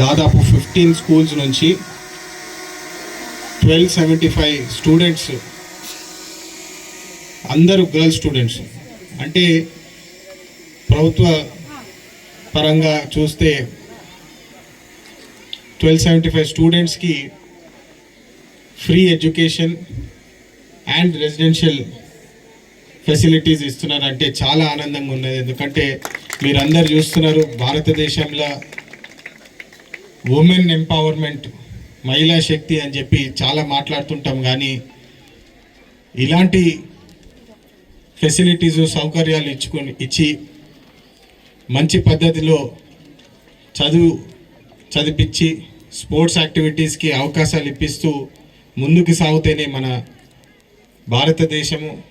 దాదాపు fifteen schools నుంచి twelve seventy five students అందరూ గర్ల్ స్టూడెంట్స్ అంటే ప్రభుత్వ పరంగా చూస్తే ట్వెల్వ్ సెవెంటీ ఫైవ్ స్టూడెంట్స్కి free education and residential facilities ఇస్తున్నారంటే చాలా ఆనందంగా ఉన్నది. ఎందుకంటే మీరందరు చూస్తున్నారు భారతదేశంలో ఉమెన్ ఎంపవర్మెంట్ మహిళా శక్తి అని చెప్పి చాలా మాట్లాడుతుంటాం కానీ ఇలాంటి ఫెసిలిటీస్ సౌకర్యాలు ఇచ్చుకొని ఇచ్చి మంచి పద్ధతిలో చదువు చదివించి స్పోర్ట్స్ యాక్టివిటీస్కి అవకాశాలు ఇప్పిస్తూ ముందుకు సాగుతేనే మన భారతదేశము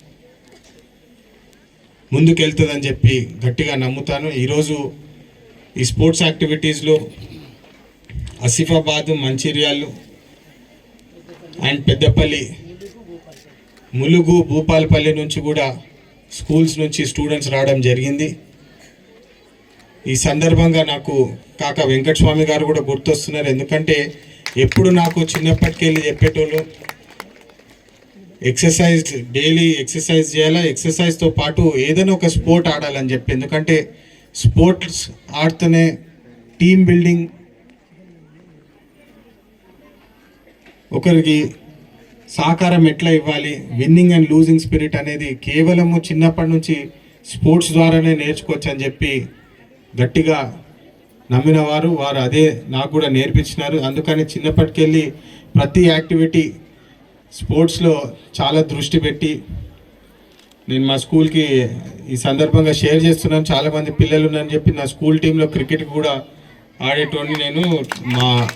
ముందుకెళ్తుందని చెప్పి గట్టిగా నమ్ముతాను. ఈరోజు ఈ స్పోర్ట్స్ యాక్టివిటీస్లో ఆసిఫాబాదు మంచిర్యాలు అండ్ పెద్దపల్లి ములుగు భూపాలపల్లి నుంచి కూడా స్కూల్స్ నుంచి స్టూడెంట్స్ రావడం జరిగింది. ఈ సందర్భంగా నాకు కాక వెంకటస్వామి గారు కూడా గుర్తొస్తున్నారు. ఎందుకంటే ఎప్పుడు నాకు చిన్నప్పటికెళ్ళి చెప్పేటోళ్ళు ఎక్సర్సైజ్ డైలీ ఎక్సర్సైజ్ చేయాలా? ఎక్సర్సైజ్తో పాటు ఏదైనా ఒక స్పోర్ట్ ఆడాలని చెప్పి. ఎందుకంటే స్పోర్ట్స్ ఆడితేనే టీమ్ బిల్డింగ్ ఒకరికి సహకారం ఎట్లా ఇవ్వాలి? విన్నింగ్ అండ్ లూజింగ్ స్పిరిట్ అనేది కేవలము చిన్నప్పటి నుంచి స్పోర్ట్స్ ద్వారానే నేర్చుకోవచ్చు అని చెప్పి గట్టిగా నమ్మిన వారు వారు అదే నాకు కూడా నేర్పించినారు. అందుకని చిన్నప్పటికెళ్ళి ప్రతి యాక్టివిటీ స్పోర్ట్స్లో చాలా దృష్టి పెట్టి నేను మా స్కూల్కి ఈ సందర్భంగా షేర్ చేస్తున్నాను. చాలామంది పిల్లలు ఉన్నారని చెప్పి నా స్కూల్ టీంలో క్రికెట్ కూడా ఆడేటోని నేను మా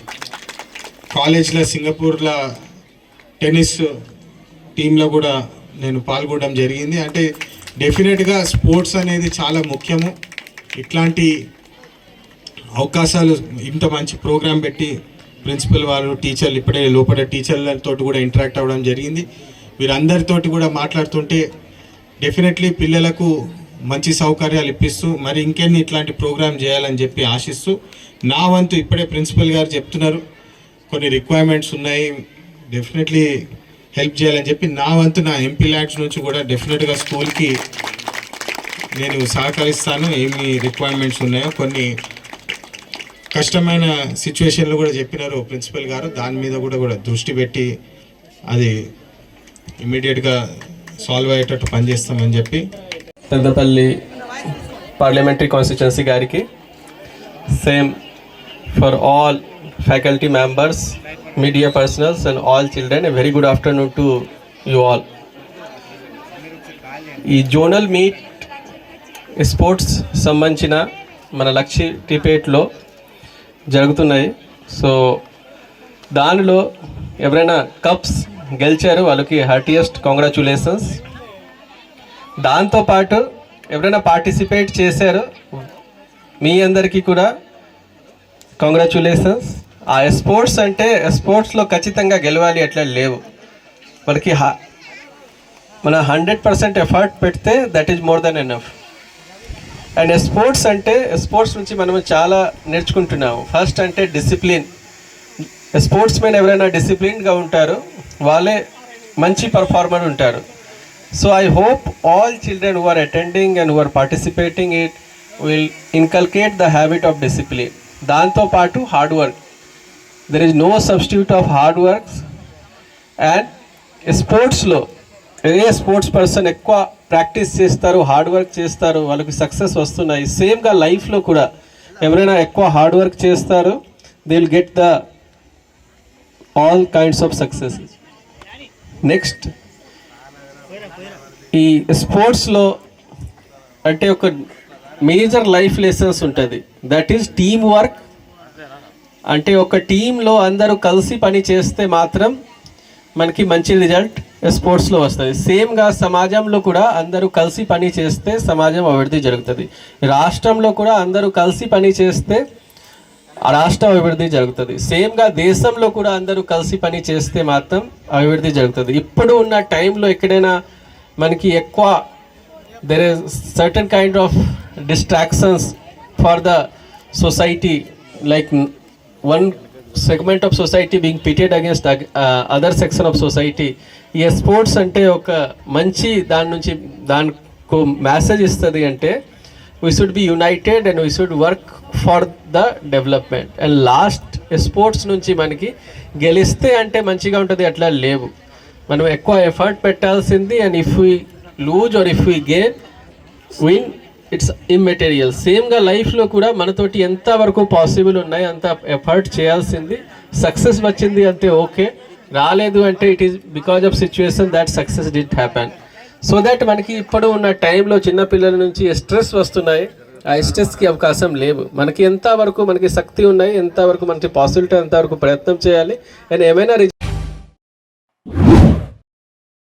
కాలేజ్లో సింగపూర్లో టెన్నిస్ టీంలో కూడా నేను పాల్గొనడం జరిగింది. అంటే డెఫినెట్గా స్పోర్ట్స్ అనేది చాలా ముఖ్యము. ఇట్లాంటి అవకాశాలు ఇంత మంచి ప్రోగ్రాం పెట్టి ప్రిన్సిపల్ వాళ్ళు టీచర్లు ఇప్పుడే లోపల టీచర్లతో కూడా ఇంటరాక్ట్ అవ్వడం జరిగింది. వీరందరితోటి కూడా మాట్లాడుతుంటే డెఫినెట్లీ పిల్లలకు మంచి సౌకర్యాలు ఇప్పిస్తూ మరి ఇంకెన్ని ఇట్లాంటి ప్రోగ్రామ్ చేయాలని చెప్పి ఆశిస్తూ నా వంతు ఇప్పుడే ప్రిన్సిపల్ గారు చెప్తున్నారు. కొన్ని రిక్వైర్మెంట్స్ ఉన్నాయి. డెఫినెట్లీ హెల్ప్ చేయాలని చెప్పి నా వంతు నా ఎంపీ ల్యాడ్స్ నుంచి కూడా డెఫినెట్గా స్కూల్కి నేను సహకరిస్తాను. ఏమి రిక్వైర్మెంట్స్ ఉన్నాయో కొన్ని కష్టమైన సిచ్యువేషన్లు కూడా చెప్పినారు ప్రిన్సిపల్ గారు. దాని మీద కూడా కూడా దృష్టి పెట్టి అది ఇమీడియట్గా సాల్వ్ అయ్యేటట్టు పనిచేస్తామని చెప్పి పెద్దపల్లి పార్లమెంటరీ కాన్స్టిట్యున్సీ గారికి same for all faculty members media personals and all children very good afternoon to you all ఈ జోనల్ మీట్ స్పోర్ట్స్ సంబంధించిన మన లక్ష్య టిపేట్లో జరుగుతున్నాయి. సో దానిలో ఎవరైనా కప్స్ గెలిచారు వాళ్ళకి హార్టియెస్ట్ కాంగ్రాచులేషన్స్ దాంతోపాటు ఎవరైనా పార్టిసిపేట్ చేశారు మీ అందరికీ కూడా కాంగ్రాచులేషన్స్ ఆ స్పోర్ట్స్ అంటే స్పోర్ట్స్లో ఖచ్చితంగా గెలవాలి అట్లా లేవు. మనకి హా మన హండ్రెడ్ పర్సెంట్ ఎఫర్ట్ పెడితే that is more than enough and sports అంటే స్పోర్ట్స్ నుంచి మనం చాలా నేర్చుకుంటున్నాము. ఫస్ట్ అంటే డిసిప్లిన్ స్పోర్ట్స్ మెన్ ఎవరైనా డిసిప్లిన్గా ఉంటారు వాళ్ళే మంచి పర్ఫార్మర్ ఉంటారు. So I hope all children who are attending and who are participating it will inculcate the habit of discipline దాంతోపాటు hard work there is no substitute of hard works and స్పోర్ట్స్లో ఏ sports person ఎక్కువ practice చేస్తారు hard work చేస్తారు వాళ్ళకి success వస్తున్నాయి. సేమ్గా లైఫ్లో కూడా ఎవరైనా ఎక్కువ హార్డ్ వర్క్ చేస్తారు they will get the all kinds of success next ఈ స్పోర్ట్స్లో అంటే ఒక మేజర్ లైఫ్ లెసన్స్ ఉంటుంది. దట్ ఈస్ టీమ్ వర్క్ అంటే ఒక టీంలో అందరూ కలిసి పని చేస్తే మాత్రం మనకి మంచి రిజల్ట్ స్పోర్ట్స్లో వస్తుంది. సేమ్గా సమాజంలో కూడా అందరూ కలిసి పని చేస్తే సమాజం అభివృద్ధి జరుగుతుంది. రాష్ట్రంలో కూడా అందరూ కలిసి పని చేస్తే ఆ రాష్ట్రం అభివృద్ధి జరుగుతుంది. సేమ్గా దేశంలో కూడా అందరూ కలిసి పని చేస్తే మాత్రం అభివృద్ధి జరుగుతుంది. ఇప్పుడు ఉన్న టైంలో ఎక్కడైనా మనకి ఎక్కువ there is certain kind of distractions for the society like one segment of society being pitted against uh, other section of society. ఈ స్పోర్ట్స్ అంటే ఒక మంచి దాని నుంచి దానికి మెసేజ్ ఇస్తుంది అంటే we should be united and we should work for the development and last sports నుంచి మనకి గెలిస్తే అంటే మంచిగా ఉంటుంది అట్లా లేవు. మనం ఎక్కువ ఎఫర్ట్ పెట్టాల్సింది and if we lose or if we gain win it's immaterial సేమ్గా లైఫ్లో కూడా మనతోటి ఎంత వరకు పాసిబుల్ ఉన్నాయి అంత ఎఫర్ట్ చేయాల్సింది. సక్సెస్ వచ్చింది అంటే ఓకే రాలేదు అంటే it is because of situation that success did happen so that మనకి ఇప్పుడు ఉన్న టైంలో చిన్నపిల్లల నుంచి స్ట్రెస్ వస్తున్నాయి. ఆ స్ట్రెస్కి అవకాశం లేవు. మనకి ఎంత వరకు మనకి శక్తి ఉన్నాయి ఎంత వరకు మనకి పాసిబిలిటీ ఎంత వరకు ప్రయత్నం చేయాలి. అండ్ ఏమైనా రి-